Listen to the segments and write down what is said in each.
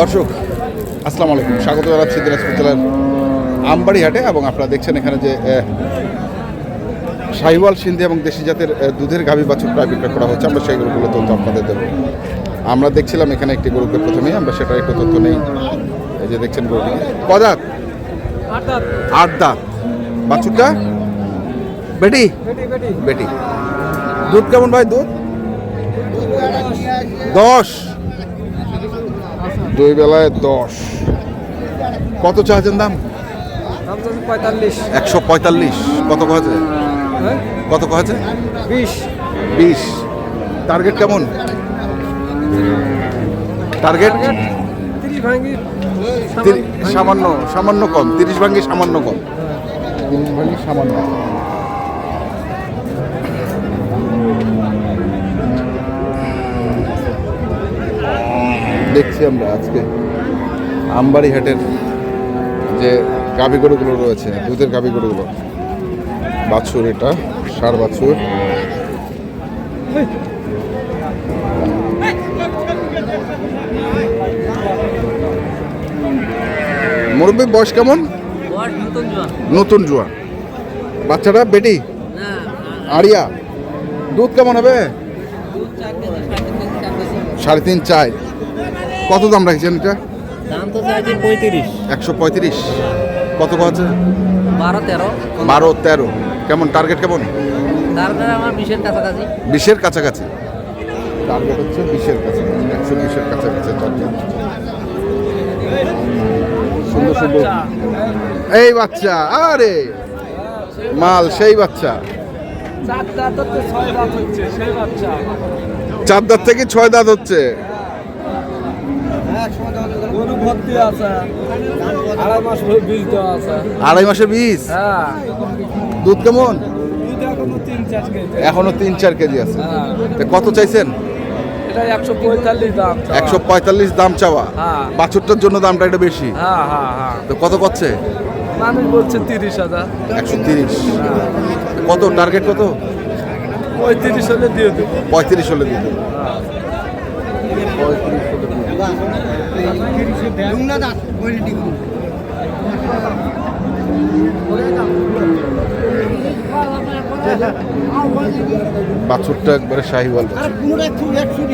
দর্শক আসসালামু আলাইকুম। স্বাগত জানাচ্ছি দিনাজপুর জেলার আমবাড়ি হাটে এবং আপনারা দেখছেন এখানে যে শাহিওয়াল সিন্ধি এবং দেশি জাতের দুধের গাভী বাছুর প্রায় বিক্রয় করা হচ্ছে। আমরা সেই গরুগুলো তথ্য আপনাদের দেবো। আমরা দেখছিলাম এখানে একটি গরুকে প্রথমেই আমরা সেটার একটু তথ্য নেই। এই যে দেখছেন গরুটি। কদাত? আট দাঁত। বাছুরটা বেটি। বেটি। দুধ কেমন ভাই দুধ? দশ। দুই বেলায় দশ। কত চাচ্ছেন দাম? একশো পঁয়তাল্লিশ। কত কয়েছে কত কয়েছে বিশ। বিশ। টার্গেট কেমন? টার্গেট? সামান্য। সামান্য কম। তিরিশ ভাঙ্গি সামান্য কম। তিরিশ ভাঙ্গি সামান্য দেখছি আমরা আজকে। আমবাড়ি হাটের যে গাভী গরুগুলো রয়েছে দুধের গাভী গরুগুলো বাছুর এটা সার বাছুর। মুরব্বী বয়স কেমন? নতুন জুয়া বাচ্চাটা বেটি? আড়িয়া। দুধ কেমন হবে। সাড়ে তিন চার। কত দাম রাখছেন এটা? দাম তো চাইছি পঁয়ত্রিশ। একশো পঁয়ত্রিশ। কত আছে? বারো তেরো। বারো তেরো। কেমন? টার্গেট কেমন? তারপরে আমার বিশের কাছাকাছি। বিশের কাছাকাছি। টার্গেট হচ্ছে বিশের কাছাকাছি একশো বিশের কাছাকাছি টার্গেট সুন্দর সুন্দর। এই বাচ্চা আরে! মাল সেই বাচ্চা। চার দাঁত হচ্ছে ছয় দাঁত হচ্ছে সেই বাচ্চা। চার দাঁত থেকে ছয় দাঁত হচ্ছে। গরু ভর্তি আছে আড়াই মাস বীজ দেওয়া আছে। আড়াই মাসে বীজ? হ্যাঁ। দুধ কেমন? এখনও তিন চার কেজি আছে। হ্যাঁ। কত চাইছেন? এটা একশো পঁয়তাল্লিশ দাম চাওয়া। হ্যাঁ। বাছুরটার জন্য দামটা একটু বেশি। হ্যাঁ হ্যাঁ হ্যাঁ। তো কত করছে? মানুষ বলছে তিরিশ হাজার। একশো তিরিশ। কত? টার্গেট কত? পঁয়ত্রিশ হলে দিয়ে দেবো। পঁয়ত্রিশ হলে দিয়ে দেবো। বাছুরটা একবারে শাহিওয়াল। বাছুর কি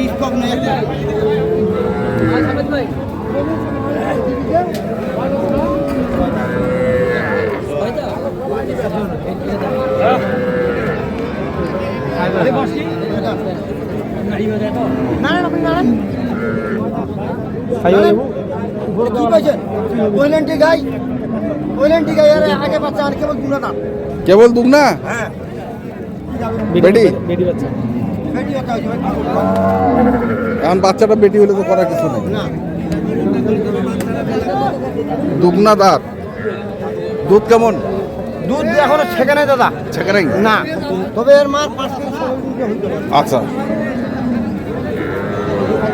ওইলেন্টি গাই ওইলেন্টি গাই আরে আগে বাচ্চা আর কেবল দুনা দাম কেবল দুধ না হ্যাঁ। বেটি? বেটি বাচ্চা। এখন বাচ্চাটা বেটি হলে তো করার কিছু নেই। না দুগনা দাঁত। দুধ কেমন? দুধ এখনও ছেকে নাই দাদা। ছেঁকে সেখানে না। তবে এর মার পাঁচ। আচ্ছা।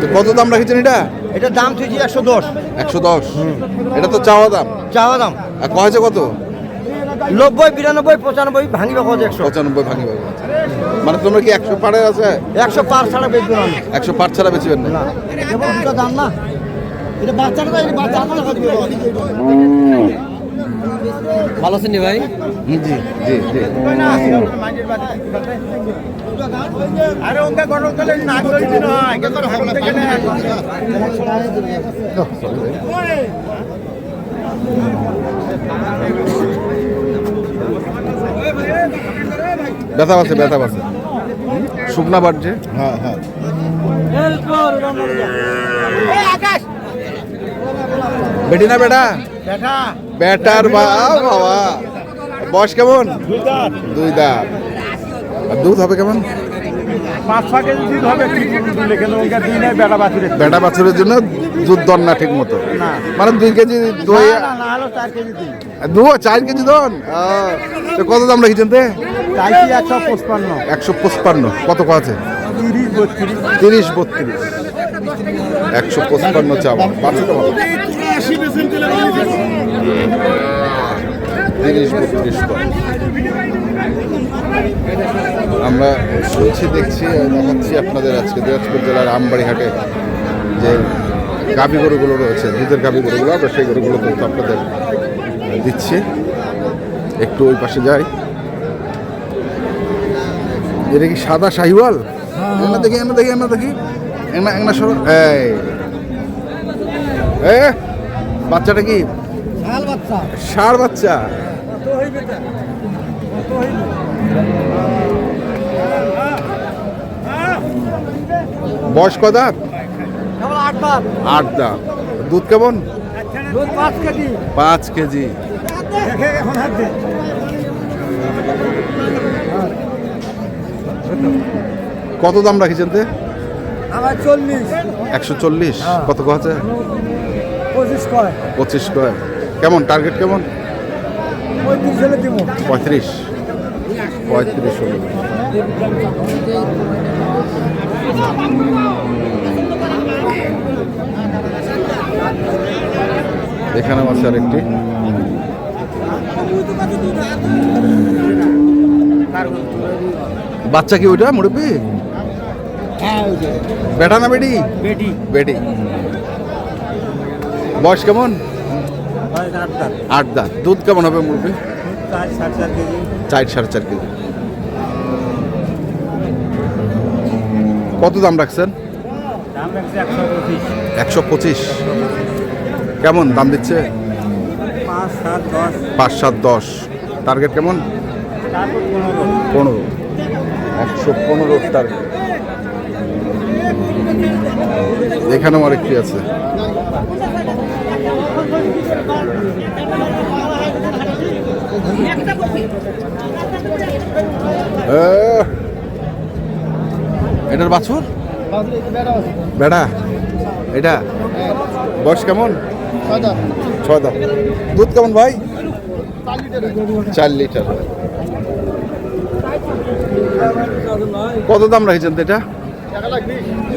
তো কত দাম রাখেছেন এটা? এটার দাম থুইছি একশো দশ। একশো দশ। এটা তো চাওয়া দাম। চাওয়া দাম। আর কয়েছে কত? নব্বই বিরানব্বই পঁচানব্বই ভাঙিবে কত একশো। পঁচানব্বই ভাঙি ভাঙি মানে তোমরা কি একশো পাড়ে আছে? একশো পার ছাড়া বেচবে না একশো পাট ছাড়া বেচবেন না? দাম না। এটা বাচ্চাটা বাচ্চা ভালো আছেন ভাই? জি জি জি হয় ব্যথা আছে ব্যথা আছে শুকনা বাড়ছে হ্যাঁ হ্যাঁ। বেটি না বেটা? বেটার বা বাবা। বয়স কেমন? দুই দাঁত। আর দুধ হবে কেমন? বেটা বাছুরের জন্য দুধ দন না ঠিক মতো? না। মানে দুই কেজি দই দু চার কেজি দন? কত দাম রেখেছেন তে? একশো পঁচপান্ন। একশো পঁচপান্ন। কত কত আছে তিরিশ বত্রিশ। একশো পঁচপান্ন চাওয়া। ভালো আমরা শুনছি, দেখছি, দেখাচ্ছি আপনাদের আজকে দিনাজপুর জেলার আমবাড়ি হাটে যে গাভী গরুগুলো রয়েছে, দুধের গাভী গরুগুলো, আমরা সেই গরুগুলো তথ্য আপনাদের দিচ্ছি। একটু ওই পাশে যাই। এটা কি সাদা শাহিওয়াল? দেখি এনা দেখি এনা দেখি। এনা এনা সর। এ বাচ্চাটা কি? ষাঁড় বাচ্চা? কত? কত বয়স ক আট দাঁত। দুধ কেমন? পাঁচ কেজি। কত দাম রাখিছেন তে? একশো চল্লিশ। কত আছে? পঁচিশ কয়। কেমন? টার্গেট কেমন? পঁয়ত্রিশ পঁয়ত্রিশ। এখানেও আছে আরেকটি বাচ্চা কি ওইটা মুরব্বী? হ্যাঁ বেটা না বেটি? বেটি। বেটি। বয়স কেমন? আট দাঁত। দুধ কেমন হবে মুরগি? চার সাড়ে চার কেজি। কত দাম রাখছেন? একশো পঁচিশ। কেমন দাম দিচ্ছে? পাঁচ সাত দশ। পাঁচ সাত দশ। টার্গেট কেমন? পনেরো। একশো পনেরো টার্গেট। এখানেও আরেকটি আছে। এটার বাছুর? বেড়া। এটা? বয়স কেমন? ছয় দুধ কেমন ভাই? চার লিটার। কত দাম রাখছেন এটা?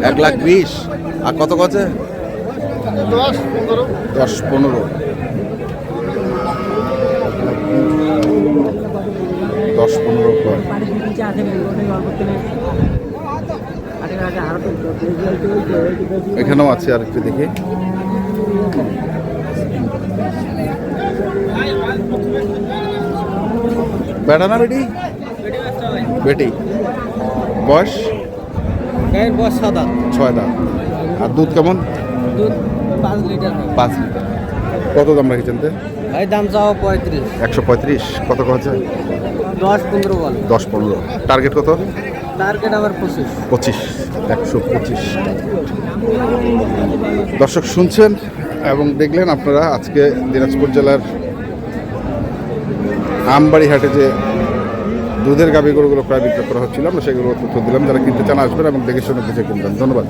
এক লাখ বিশ। আর কত কছে দশ পনেরো? দশ পনেরো। দশ পনেরো কয়। এখানেও আছে আর একটু দেখি। বেটা না বেটি? বেটি। বয়স? বস সাদা ছয় দাম আর দুধ কেমন? দুধ পাঁচ লিটার পাঁচ লিটার। কত দাম রেখেছেন তে? ভাই দাম চাও পঁয়ত্রিশ। একশো পঁয়ত্রিশ। কত কছে দশ পনেরো বল। দশ পনেরো। টার্গেট কত? টার্গেট আবার পঁচিশ। পঁচিশ। একশো পঁচিশ। দর্শক শুনছেন এবং দেখলেন আপনারা আজকে দিনাজপুর জেলার আমবাড়ি হাটে যে দুধের গাভী গরুগুলো প্রায় বিক্রয় করা হচ্ছিল আমরা সেগুলো তথ্য দিলাম। যারা কিনতে চান আসবেন এবং দেখে শুনে বুঝে কিনবেন। ধন্যবাদ।